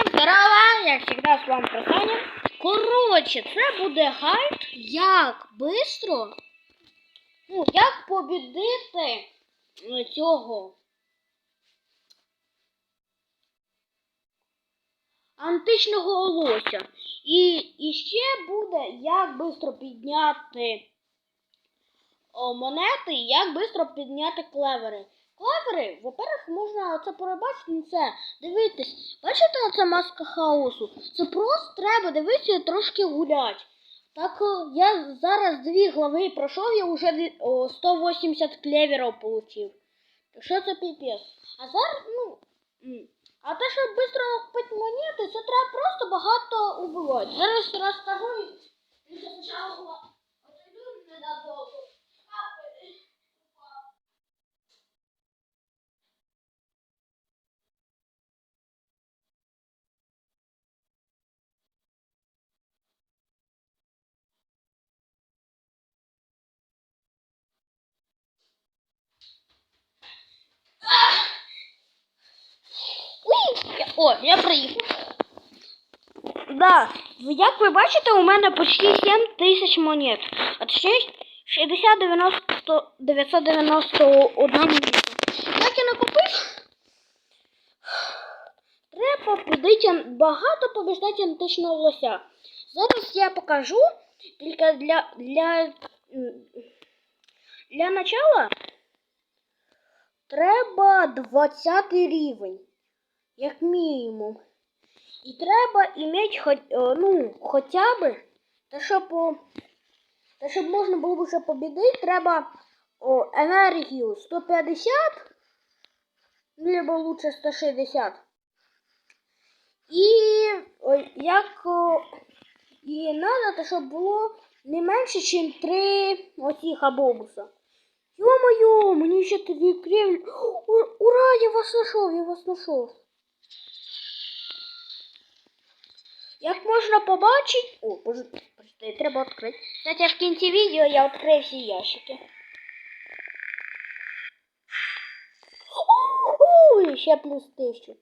Всем здорово! Я всегда с вами Просаня. Коротше, це буде гайд, як бистро, ну, як побідити е, цього античного лося. І, і ще буде, як бистро підняти монети, як бистро підняти клевери. Клевери, во-первых, можна оце перебачити, ну це, дивитись. Бачите оце маска хаосу? Це просто треба дивитися і трошки гулять. Так е, я зараз дві глави пройшов, я вже 180 клеверів отримав. Що це піпець. А зараз, ну. А те, щоб швидко накопити монети, це треба просто багато убивати. Зараз розкажу і спочатку отойду ненадовго. Уй! Я- О, я приїхав. Да, як ви бачите, у мене почти 7 тисяч монет. А точніше 60 90 991 монета. Як я накопив? Треба побити багато побіждати античного лося. Зараз я покажу тільки для для, для начала треба 20 рівень, як мінімум. І треба іметь хоч, е, ну, хоча б, та щоб, та щоб можна було вже побідити, треба о, енергію 150, либо лучше 160. І о, як о, і то щоб було не менше, ніж 3 оцих абобуса. Ё-моё, мені ще тоді кривль. Ура, я вас знайшов, я вас знайшов. Як можна побачити... О, боже, подожди, треба відкрити. Кстати, в кінці відео я відкрив всі ящики. Ой, ще плюс тисячу.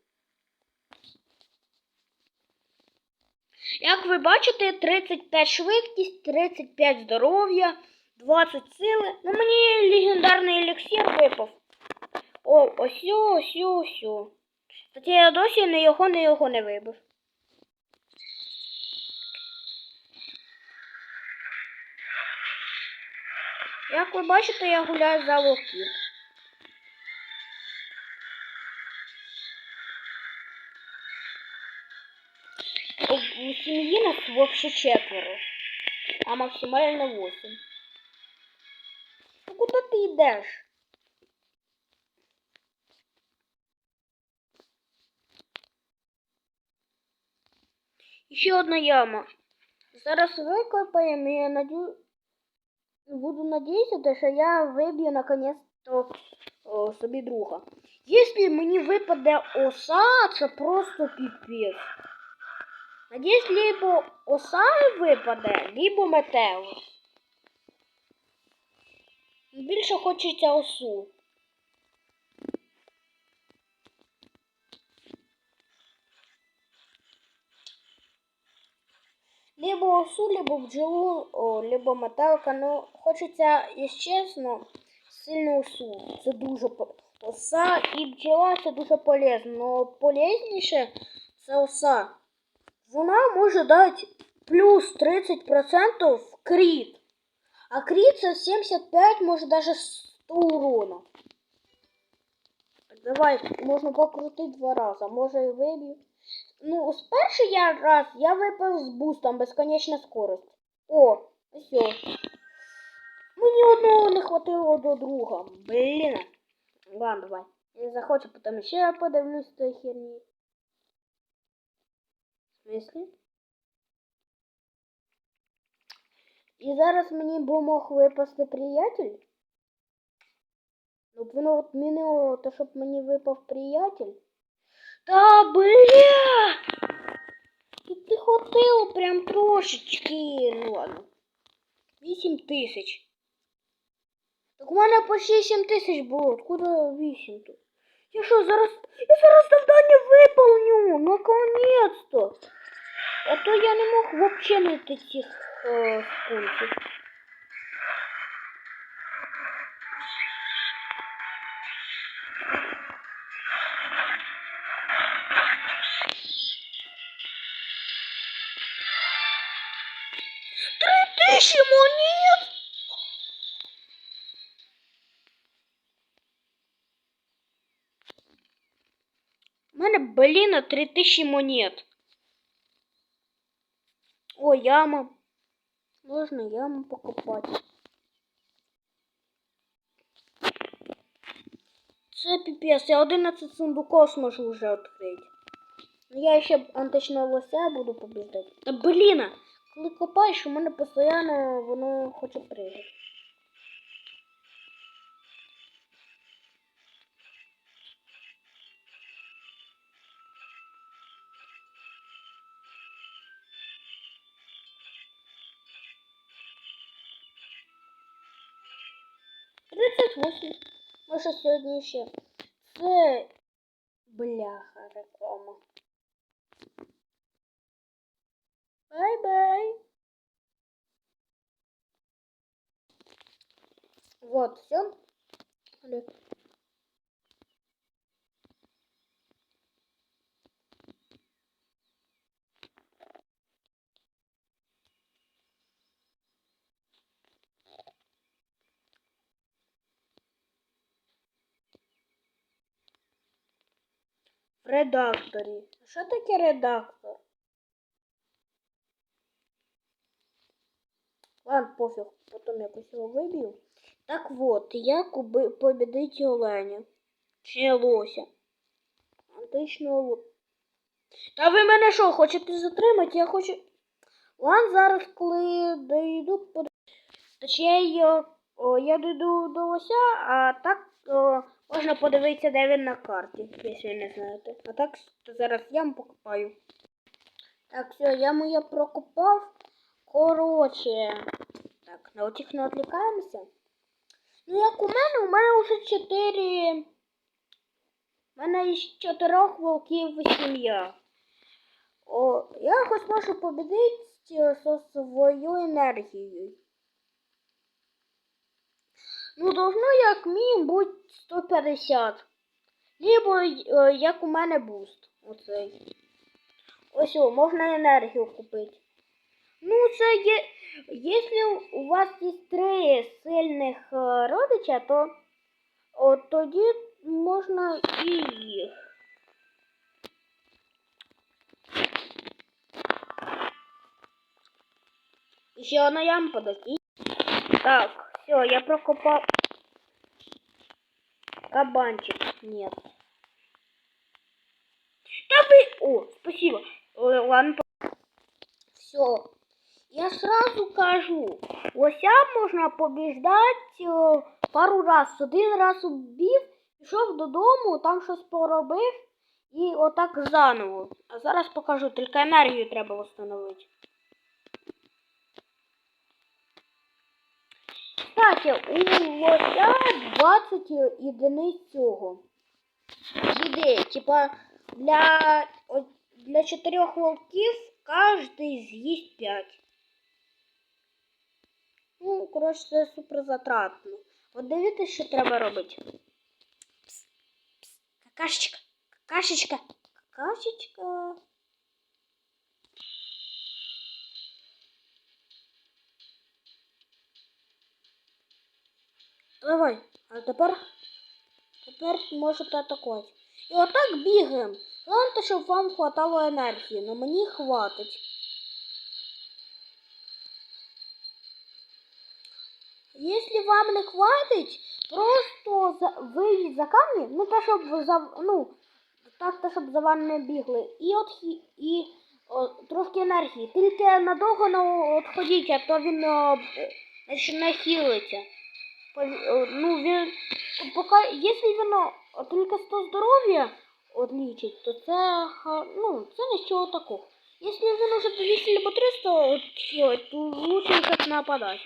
Як ви бачите, 35 швидкість, 35 здоров'я, 20 сили. Ну мені легендарний еліксир випав. О, ось, ось, ось. Кстати, я досі не його, не його не вибив. Як ви бачите, я гуляю за вовків. У, сім'ї нас вообще четверо, а максимально восемь. Ну куди ти йдеш? Ще одна яма. Зараз викопаємо я надію... буду надіятися, що я виб'ю наконець-то собі друга. Якщо мені випаде оса, це просто піпець. Надіюсь, либо оса випаде, либо метеор. Більше хочеться осу. Либо осу, либо бджолу, либо метелика. Ну, хочеться, якщо чесно, сильно осу. Це дуже оса і бджола це дуже полезно. Но полезніше це оса. Вона може дати плюс 30% кріт. А кріт це 75, може даже 100 урона. Давай, можна покрутити два рази, може і виб'ю. Ну, з перший я раз я випав з бустом безконечна скорость. О, все. Мені одного не хватило до друга. Блін. Ладно, давай. Я захочу, потім ще подивлюсь тої херні. В смысле? І зараз мені б мог випасти приятель. Ну, воно от мінило, то щоб мені випав приятель. Та бля! Тут не хватило прям трошечки. Ну ладно. 8 тисяч. Так у мене почти 7 тисяч було. Откуда 8 тут? Я що, зараз. Я зараз завдання виповню! Наконець! то А то я не мог взагалі знайти цих е, скунсів. Три тисячі монет! У мене, блін, три тисячі монет. О, яма. Можна яму покопати. Це піпець, я 11 сундуков зможу вже відкрити. Ну, Я ще античного лося буду побіждати. Та блін, коли копаєш, у мене постійно воно хоче пригати. Тридцять восемь. Може сьогодні ще. Це бляха реклама. Бай-бай. Вот, все. Редакторі. Що таке редактор? Ладно, пофіг, потім якось його виб'ю. Так от, як побідити оленя? Чи лося? Античного. Та ви мене що, хочете затримати? Я хочу. Ладно, зараз, коли дойду по... Точніше, о, я дойду до лося, а так о, можна подивитися, де він на карті, якщо ви не знаєте. А так зараз яму покопаю. Так, все, я прокопав. Коротше. Так, на отих не відвлікаємося. Ну, як у мене, у мене вже чотири. У мене із чотирьох волків сім'я. О, я хоч можу побідити зі своєю енергією. Ну, должно як мінімум бути 150. Либо е, як у мене буст. Оцей. Ось о, можна енергію купити. Ну, це є. Якщо у вас є три сильних е, родича, то от тоді можна і їх. І Ще одна ямпа такі. Так, все, я прокопал. Кабанчик. Нет. Да вы... О, спасибо. Ой, ладно. Все. Я сразу кажу. Лося можна побіждати пару раз. Один раз убив, пішов додому, там щось поробив і отак заново. А зараз покажу, тільки енергію треба встановити. Кстати, у лося 20 єдиниць цього. Їди, типа для, для чотирьох волків кожний з'їсть 5. Ну, коротше, це супер затратно. От дивіться, що треба робити. Пс, пс, какашечка, какашечка, какашечка. Давай, а тепер, тепер можете атакувати. І отак бігаємо. Главное, щоб вам хватало енергії, но мені хватить. Если вам не хватить, просто за... вийдіть за камні, ну та щоб за ну так, та щоб за вами не бігли. І от хі- і о, трошки енергії. Тільки надовго не відходіть, а то він почне хілиться. Ну, він, поки, якщо він тільки 100 здоров'я отлічить, то це, ну, це нічого такого. Якщо він уже 200 або 300 от то лучше якось нападати.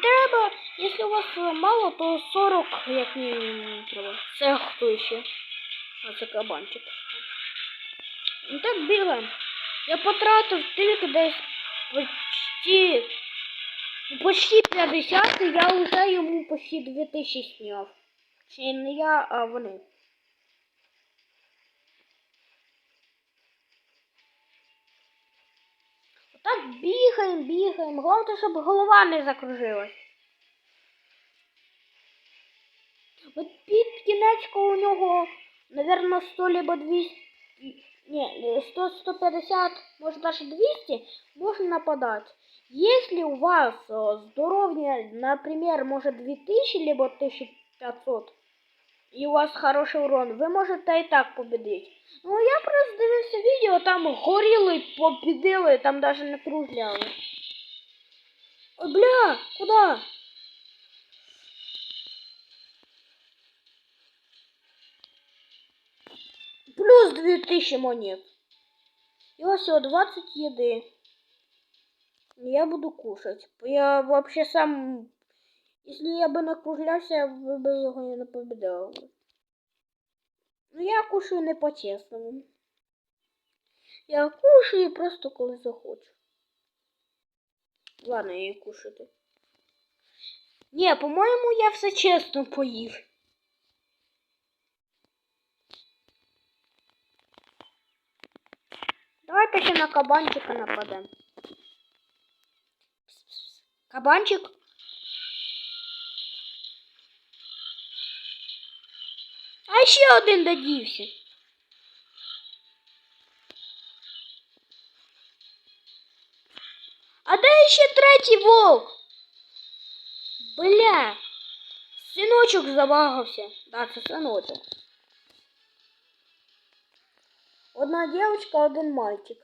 Треба, якщо у вас е, мало, то 40 як мінімум треба. Це хто ще? А це кабанчик. Ну так бігаємо. Я потратив тільки десь почти, ну, почти 50, і я вже йому почти 2000 сняв. Чи не я, а вони. Так бігаємо, бігаємо. Головне, щоб голова не закружилась. От під кінечко у нього, наверное, 100 либо 200, не, 100, 150, может даже 200, можно нападать. Если у вас здоровье, например, может 2000 либо 1500, и у вас хороший урон, ви можете і так победить. Ну, я просто дивився відео, там горіли, побідили, там даже не кружляли. Ой, бля, куда? Плюс 2000 монет. Вот все, 20 еды. Я буду кушать. Я вообще сам... Если я бы накруглялся, вы бы его не победил. Ну я кушаю не по-чесному. Я кушаю просто коли захочу. Ладно, я і кушати. Ні, по-моєму, я все чесно поїв. Давайте ще на кабанчика нападемо. Кабанчик. А ще один додівся. А де ще третій вовк? Бля. Синочок забагався. Да, це синочок. Одна девочка, один мальчик.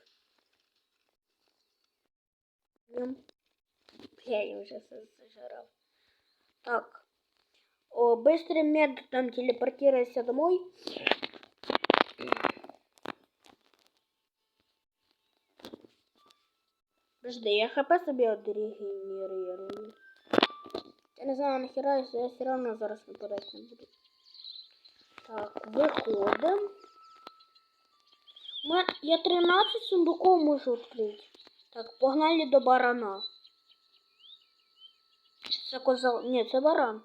Бля, я уже зажрал. Так. О, быстрым методом телепортируйся домой. Подожди, я хп собі одрегенерирую. Я не знаю нахера, если я все равно зараз нападать не буду. Так, виходимо. Я 13 сундуков можу відкрити. Так, погнали до барана. Це коза... Ні, це баран.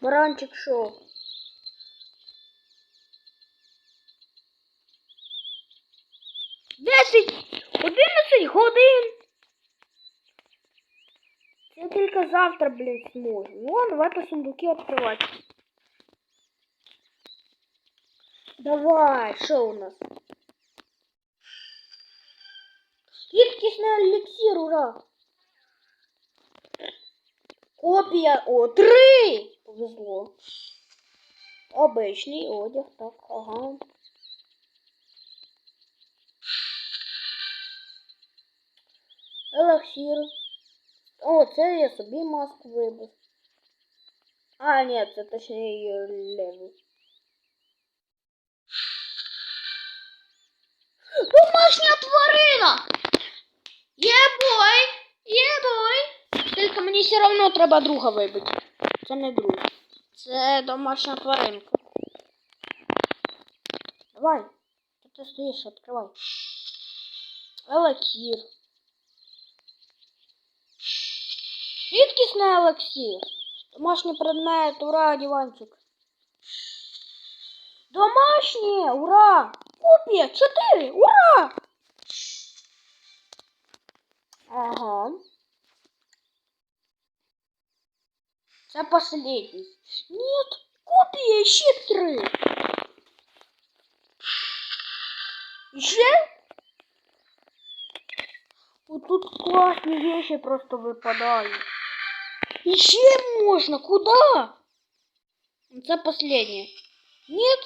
Баранчик що? Десять! Одинадцять годин! Я только завтра, блин, сможу. Вон, в это сундуки открывать. Давай, что у нас? Редкостный эликсир, ура! Копия, о, три! Повезло. Обычный одяг, так, ага. Елексір. О, це я собі маску вибив. А, ні, це точніше левел. Домашня тварина! Єбой! Єбой! Тільки мені все одно треба друга вибити. Це не друг. Це домашня тваринка. Давай. Що ти стоїш, відкривай. Елексір. Рідкісний елексір. Домашній предмет, ура, диванчик. Домашнє, ура! Копія, чотири, ура! Ага. за последний нет копія ще еще вот тут классные вещи просто выпадают еще можно? Куда? за последнє. Нет?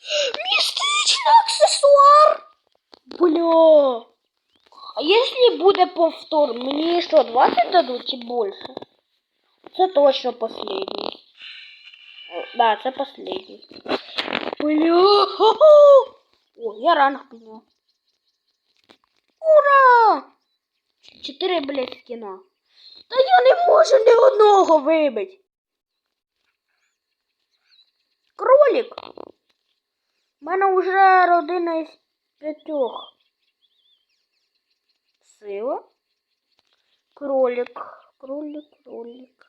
мистичный аксессуар Бля! А если буде повтор, мне еще 20 дадут и больше? Это точно последний. Да, это последний. Бля. О, я ранг поднял. Ура! Чотири, блядь, скіна. Та я не можу ні одного вибити. Кролик. мене вже родина із п'ятьох. Сила. Кролик. Кролик, кролик.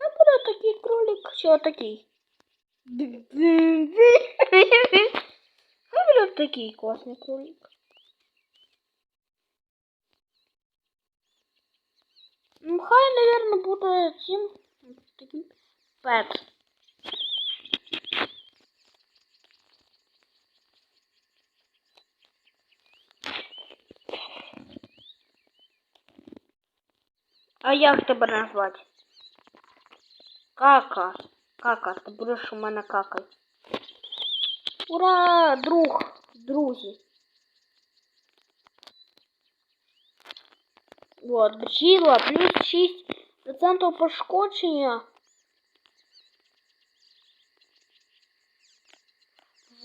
А буде такий кролик, що такий? А буде такий класний кролик. Ну, хай, наверное, буде цим таким пет. А як тебе назвати? Кака. Кака, ти будеш у мене какай. Ура, друг, друзі. Вот, бджіла, плюс 6% пошкодження.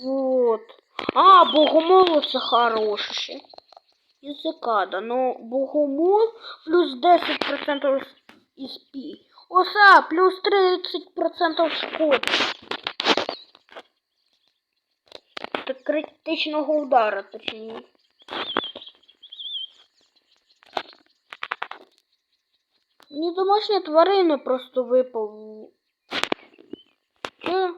Вот. А, богомолу це хороше. І цикада. Ну, богомол плюс 10% із пі. Оса, плюс 30% шкоди. Це критичного удара, точніше. Мені домашня тварина просто випав. Че?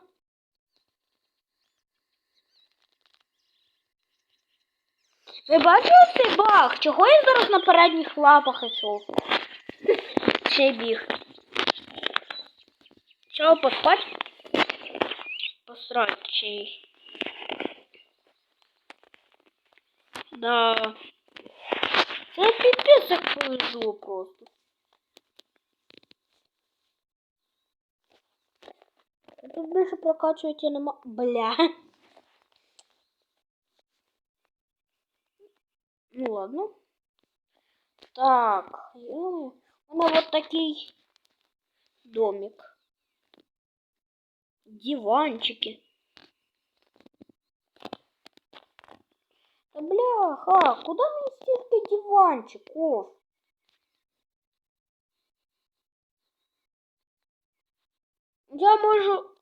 Ви бачили цей баг? Чого я зараз на передніх лапах йшов? Ще біг. Чого поспать? Посрать чи. Да. Це піпець як повезло просто. А Тут більше прокачувати нема. Бля. Ну ладно. Так. ё-моё. У меня вот такий домик. Диванчики. Бляха, куда мне столько диванчиков? Я можу